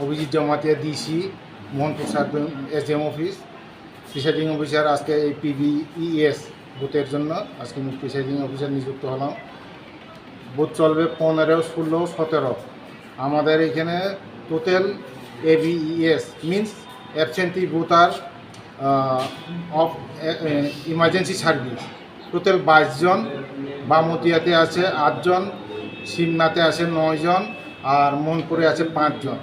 মসজিদ Jamatia DC Mohanpur serve S M office. Presiding officer আজকে এই পিবিইএস বুথের জন্য। আজকে আমি প্রিসাইডিং অফিসার নিযুক্ত হলাম। বুথ চলবে পনেরো, ষোলো, সতেরো। আমাদের এখানে total AVES means absentee voter of emergency service total বাইশ জন, বামতিয়াতে আছে আটজন সিমনাতে আছে নয়জন আর মনপুরে আছে পাঁচজন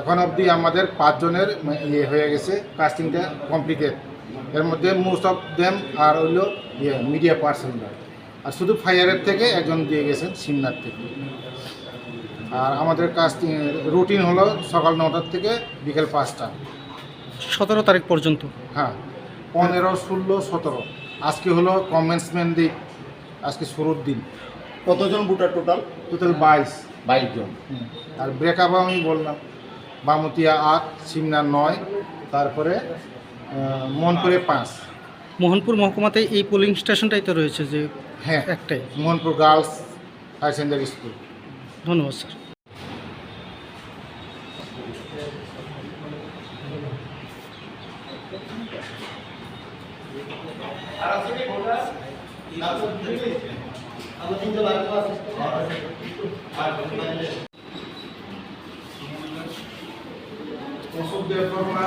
এখন অবধি আমাদের পাঁচজনের ইয়ে হয়ে গেছে কাস্টিংটা কমপ্লিটেড এর মধ্যে মোস্ট অফ দেম আর হইল ইয়ে মিডিয়া পার্সনরা আর শুধু ফায়ারের থেকে একজন দিয়ে গেছেন সিমনাথ থেকে। আর আমাদের কাস্টিং রুটিন হলো সকাল নটার থেকে বিকেল পাঁচটা। সতেরো তারিখ পর্যন্ত? হ্যাঁ পনেরো ষোলো সতেরো। আজকে হলো কমেন্সমেন্ট দিক আজকে শুরুর দিন। কতজন ভোটার টোটাল টোটাল বাইশ। বাইশ জন। আর ব্রেকআপ আমি বললাম। বামতিয়া আট সিমনা নয় তারপরে আহ, মনপুরে পাঁচ। মোহনপুর মহকুমাতে এই পোলিং স্টেশনটাই তো রয়েছে যে হ্যাঁ একটাই। Mohanpur girls higher secondary school ধন্যবাদ স্যার। অশোক দেববর্মা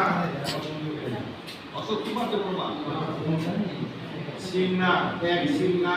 সিমনা এক সিমনা